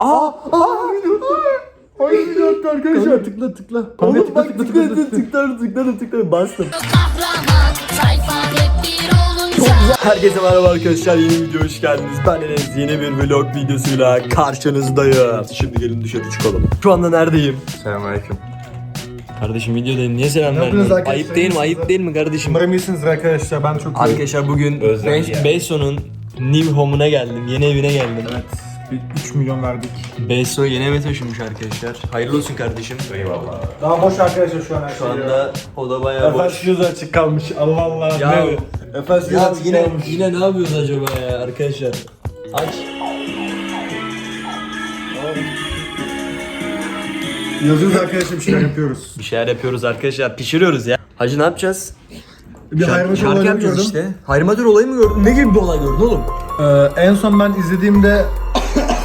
Aa! Aa! Ay bir dakika arkadaşlar tıkla tıkla. Oğlum tıkla, bak tıkla, tıkla, tıkla. tıkladım tıkladım tıkladım bastım. Herkese merhaba arkadaşlar yeni video hoş geldiniz. Ben Enes yeni bir vlog videosuyla karşınızdayım. Şimdi gelin dışarı çıkalım. Şu anda neredeyim? Selamünaleyküm. Kardeşim videodayım niye selam vermiyorsun? arkadaşlar? Ayıp değil mi? Ayıp değil mi kardeşim? Umarım iyisiniz arkadaşlar. Ben çok iyiyim. Arkadaşlar bugün Özlem Bes- ya. Beso'nun new home'una geldim. Yeni evine geldim. Evet. Bir 3 milyon verdik. Beso yeni eve taşınmış arkadaşlar. Hayırlı olsun kardeşim. Eyvallah. Daha boş arkadaşlar şu an her şey. Şu anda oda bayağı boş. Efes yüzü açık kalmış. Allah Allah. Ya- ne? Efes yüzü Ya açık yine kalmış. yine ne yapıyoruz acaba ya arkadaşlar? Aç. Yazıyoruz arkadaşlar bir şeyler yapıyoruz. Bir şeyler yapıyoruz arkadaşlar. Pişiriyoruz ya. Hacı ne yapacağız? Bir hayırlı Şarkı olayı yapacağız gördüm. işte. Hayrimatör olayı mı gördün? Ne gibi bir olay gördün oğlum? Ee, en son ben izlediğimde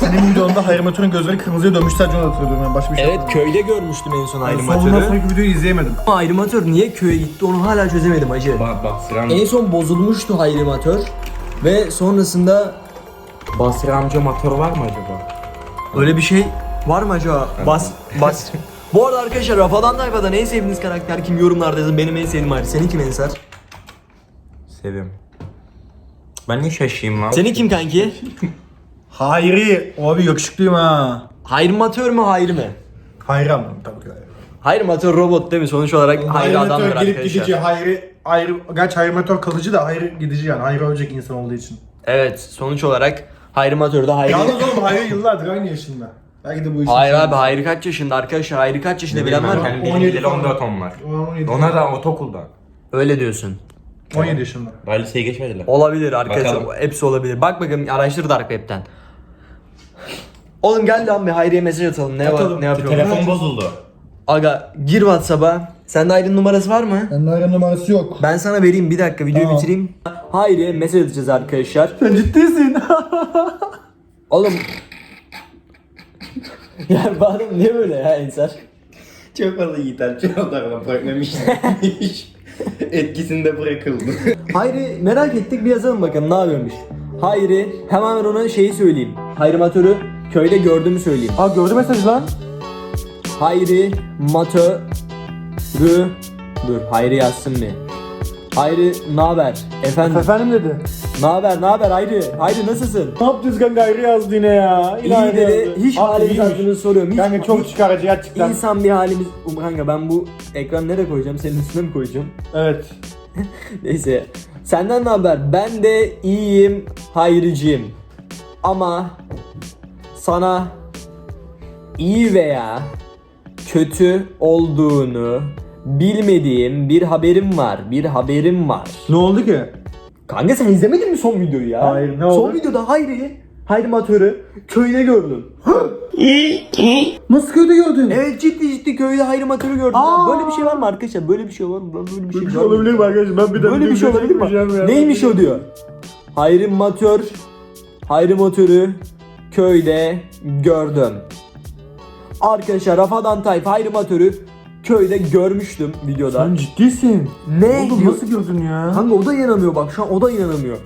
senin videonda hayrimatörün gözleri kırmızıya dönmüş sadece onu hatırlıyorum. Yani başka bir şey Evet köyde görmüştüm en son hatırlamıyorum. hayrimatörü. Sonundan sonraki videoyu izleyemedim. Ama hayrimatör niye köye gitti onu hala çözemedim hacı. Bak bak Sinan En son bozulmuştu hayrimatör. Ve sonrasında Basri amca motoru var mı acaba? öyle bir şey var mı acaba? Bas bas. Bu arada arkadaşlar Rafadan Tayfa'dan en sevdiğiniz karakter kim yorumlarda yazın. Benim en sevdiğim ayrı. Senin kim Ensar? Sevim. Ben niye şaşayım lan? Senin kim kanki? Hayri. Abi yakışıklıyım ha. Hayrimatör mü hayri mi? Hayri anladım tabii ki. Hayrimatör robot değil mi? Sonuç olarak hayri adamdır gelip arkadaşlar. gidici, hayri, ayrı, gerçi hayrimatör kalıcı da hayri gidici yani. Hayri ölecek insan olduğu için. Evet sonuç olarak hayrimatör de hayri. Yalnız oğlum hayri yıllardır aynı yaşında. Belki de bu işin Hayır abi hayri kaç yaşında arkadaşlar? Hayri kaç yaşında Ne bilen var mı? Benim 17 bildiğim falan. 14 on var. O 17. Ona da ortaokulda. Öyle diyorsun. 17 yaşında. Daha liseye geçmediler. Olabilir arkadaşlar. Bakalım. Hepsi olabilir. Bak bakalım araştır Dark Web'ten. Oğlum gel lan bir Hayri'ye mesaj atalım. Ne var ne yapıyor? Telefon bozuldu. Aga gir WhatsApp'a. Sende Hayri'nin numarası var mı? Bende hayri numarası yok. Ben sana vereyim bir dakika videoyu Tamam. bitireyim. Hayri'ye mesaj atacağız arkadaşlar. Sen ciddisin. Oğlum ya adam niye böyle ya Ensar? Çok fazla yiğiter çoraplarına bırakmamış. Etkisinde bırakıldı. Hayri merak ettik bir yazalım bakalım ne yapıyormuş. Hayri hemen ona şeyi söyleyeyim. Hayrimatörü köyde gördüğümü söyleyeyim. Aa gördü mesaj lan. Hayri matörü Dur Hayri yazsın bir. Hayri ne haber? Efendim Efendim dedi. ne haber ne haber Hayri? Hayri nasılsın? Ne yapacağız kanka hayri yazdı yine ya. İyi dedi. Hiç halimiz iyiymiş. hakkında soruyorum. Hiç, Kanka çok hiç çıkarıcı gerçekten. insan bir halimiz... Um, Kanka ben bu ekran nereye koyacağım? Senin üstüne mi koyacağım? Evet. Neyse. Senden ne haber? Ben de iyiyim, hayriciyim. Ama sana iyi veya kötü olduğunu bilmediğim bir haberim var. Bir haberim var. Ne oldu ki? Kanka sen izlemedin mi son videoyu ya? Hayır, ne oldu? Son videoda Hayri, Hayri Matör'ü köyde gördüm. Nasıl köyde gördün? Evet ciddi ciddi köyde Hayri Matör'ü gördüm. Aa! Böyle bir şey var mı arkadaşlar? Böyle bir şey var mı? Lan Böyle bir şey, şey var mı? olabilir mi arkadaşlar? Ben bir daha Böyle bir şey olabilir mi? Neymiş o diyor. Hayri Matör, Hayri Matör'ü köyde gördüm. Arkadaşlar Rafadan Tayf Hayri Matör'ü köyde görmüştüm videoda. Sen ciddisin. Ne Oğlum diyor? nasıl gördün ya? Kanka o da inanamıyor bak şu an o da inanamıyor.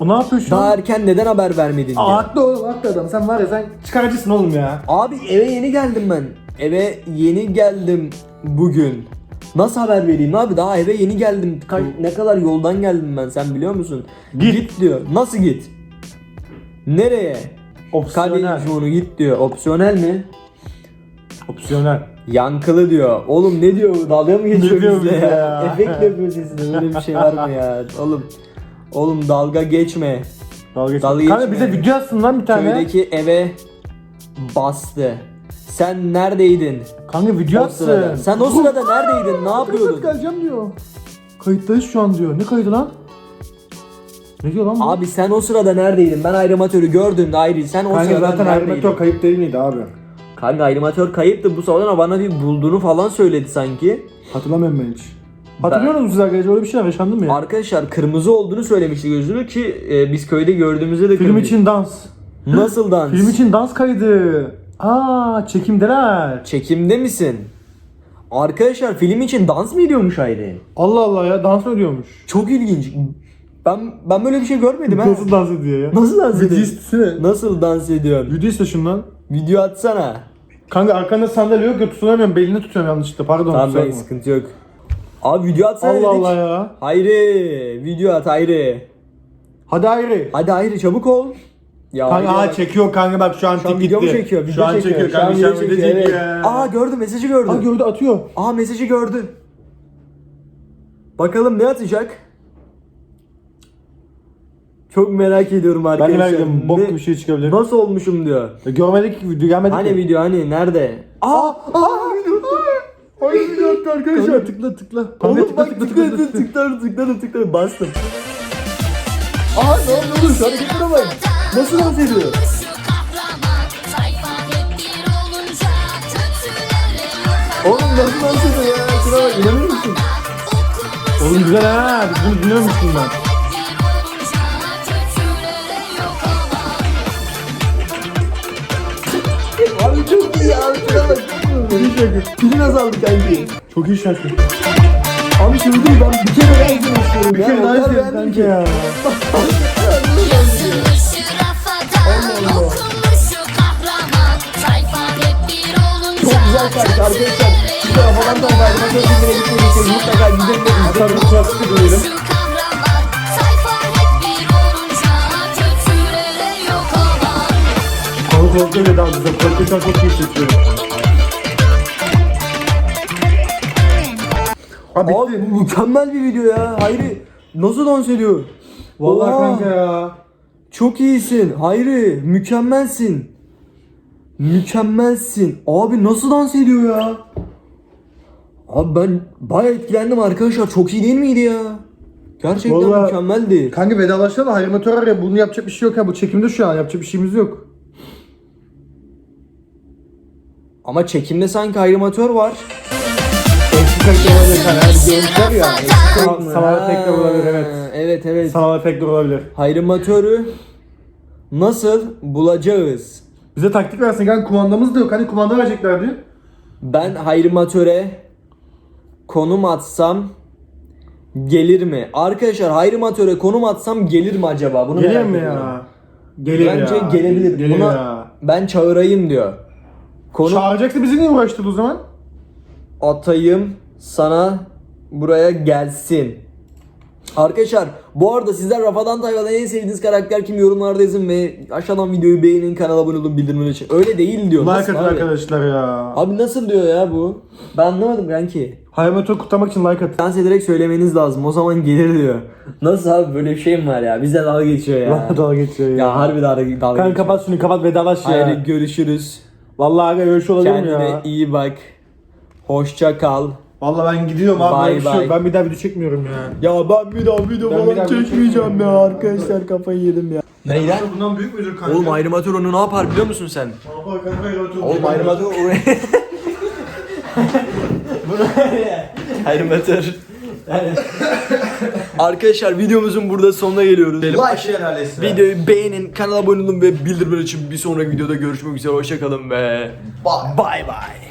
O ne yapıyor şu Daha an? erken neden haber vermedin diye. Aa, haklı oğlum haklı adam. Sen var ya sen çıkarıcısın oğlum ya. Abi eve yeni geldim ben. Eve yeni geldim bugün. Nasıl haber vereyim abi? Daha eve yeni geldim. Kaç, ne kadar yoldan geldim ben sen biliyor musun? Git. diyor. Nasıl git? Nereye? Opsiyonel. Kardeşim onu git diyor. Opsiyonel mi? Opsiyonel. Yankılı diyor. Oğlum ne diyor? Dalga mı geçiyor diyor bizle bize ya? ya? Efekt yapıyor sesine. Böyle bir şey var mı ya? Oğlum Oğlum dalga geçme. Dalga geçme. Dalga Kanka geçme. bize video atsın lan bir tane. Köydeki eve bastı. Sen neredeydin? Kanka video O sırada. atsın. Sen o sırada neredeydin? Ne yapıyordun? geleceğim diyor. Kayıttayız şu an diyor. Ne kaydı lan? Ne diyor lan bu? Abi sen o sırada neredeydin? Ben ayrımatörü gördüm de ayrı. Sen o Kanka sırada zaten neredeydin? animatör kayıp değil miydi abi? Kanka ayrımatör kayıptı. Bu sonra bana bir bulduğunu falan söyledi sanki. Hatırlamıyorum ben hiç. Hatırlıyor musunuz siz arkadaşlar? Öyle bir şeyler yaşandı mı ya? Arkadaşlar kırmızı olduğunu söylemişti gözünü ki e, biz köyde gördüğümüzde de Film kırmızı. için dans. Nasıl dans? Film için dans kaydı. Aa çekimdeler. Çekimde misin? Arkadaşlar film için dans mı ediyormuş Hayri? Allah Allah ya dans mı ediyormuş? Çok ilginç. Ben ben böyle bir şey görmedim ha. Nasıl dans ediyor ya? Nasıl dans ediyor? istesene. Nasıl dans ediyorsun? Video iste şundan. Video atsana. Kanka arkanda sandalye yok ya tutunamıyorum. Belini tutuyorum yanlışlıkla. Pardon. Tamam bakma. sıkıntı yok. Abi video atsana Allah dedik. Allah ya. Hayri video at Hayri. Hadi ayrı. Hadi Hayri çabuk ol. Ya Kanka Hayri aa bak- çekiyor kanka bak şu an Şu an tik video mu gitti. çekiyor? Video Şu an çekiyor. çekiyor kanka. Şu an video çekiyor. Evet. Aa gördü mesajı gördü. Aa gördü atıyor. Aa mesajı gördü. Bakalım ne atacak? Çok merak ediyorum Ben de arkadaşlar. ediyorum. Bok Ne- gibi bir şey çıkabilir. Nasıl olmuşum diyor. Ya Görmedik ki video Hani ki. video hani nerede? Aa! Aa! video. Hayır video attı arkadaşlar. Tıkla tıkla. Kanka Oğlum tıkla bak tıkla tıkladı tıkla tıkla. tıkladı tıkladı tıkladı bastım. Aa ne oldu hareketlere bak. Nasıl dans ediyor? Bir Oğlum nasıl dans ediyor ya? Şuna bak musun? Okumuş Oğlum güzel ha. Bunu dinliyormuşum ben. bir Abi çok iyi ya. Şuna bak. Çok iyi. Pilin azaldı kanki. Çok iyi şarkı. Abi şimdi değil ben bir kere daha izlemek istiyorum Bir ya. kere O daha kadar izleyelim beğendim kanka ki. ya. Yazılışı rafadan okunmuşu kahraman sayfa hep bir olunca Çok güzel şarkı arkadaşlar. Şu tarafa falan da galiba çok güzel gitmediyseniz mutlaka gidelim ve Hatta izleyin. bir kulaklık da duyalım. Şu kahraman sayfa hep bir olunca kötülere yok ama Kanka kulaklık öyle daha güzel. Kulaklık çok iyi Abi Abi bitti. bu mükemmel bir video ya. Hayri nasıl dans ediyor? Vallahi Oha, kanka ya. Çok iyisin. Hayri mükemmelsin. Mükemmelsin. Abi nasıl dans ediyor ya? Abi ben bayağı etkilendim arkadaşlar. Çok iyi değil miydi ya? Gerçekten Vallahi- mükemmeldi. Kanka vedalaşalım. Hayrimatör araya. Bunu yapacak bir şey yok ya. Bu çekimde şu an. Yapacak bir şeyimiz yok. Ama çekimde sanki hayrimatör var. Kayıtlar olabilir. Yani görüntüler ya. Sanal- Sanal efektler olabilir evet. Evet evet. Sanal efektler olabilir. Hayrimatörü nasıl bulacağız? Bize taktik versin kanka. Kumandamız da yok. Hani kumanda vereceklerdi. Ben hayrimatöre konum atsam gelir mi? Arkadaşlar hayrimatöre konum atsam gelir mi acaba? Bunu Gelir merak mi ediyorum. ya? Gelir Bence ya. gelebilir. Gelir Buna ya. ben çağırayım diyor. Konum Çağıracaksa bizi niye uğraştırdı o zaman? atayım sana buraya gelsin. Arkadaşlar bu arada sizler Rafadan Tayfa'dan en sevdiğiniz karakter kim yorumlarda yazın ve aşağıdan videoyu beğenin kanala abone olun bildirimleri için. Öyle değil diyor. Like atın abi? arkadaşlar ya. Abi nasıl diyor ya bu? Ben anlamadım kanki. Hayrimatör kutlamak için like atın. Dans ederek söylemeniz lazım. O zaman gelir diyor. Nasıl abi böyle bir şey mi var ya? Bize dalga geçiyor ya. Dalga geçiyor ya. ya harbi dalga, dalga Kanka geçiyor. kapat şunu kapat vedalaş ya. Haydi görüşürüz. Vallahi aga şey olabilir mi Kendine ya? iyi bak. Hoşça kal. Vallahi ben gidiyorum abi. Bye böyle bir şey yok. bye. Ben bir daha video çekmiyorum ya. Ya ben bir daha video Ben bir daha video çekmeyeceğim ya arkadaşlar kafayı yedim ya. Neyden? Bundan büyük müdür kanka? Oğlum ayrımatör onu ne yapar biliyor musun sen? Ne yapar kanka hayrimatör? Oğlum ayrımatör oraya... Ayrımatör. Arkadaşlar videomuzun burada sonuna geliyoruz. Like ailesi. Videoyu beğenin, kanala abone olun ve bildirimler için bir sonraki videoda görüşmek üzere. Hoşçakalın ve bye bye.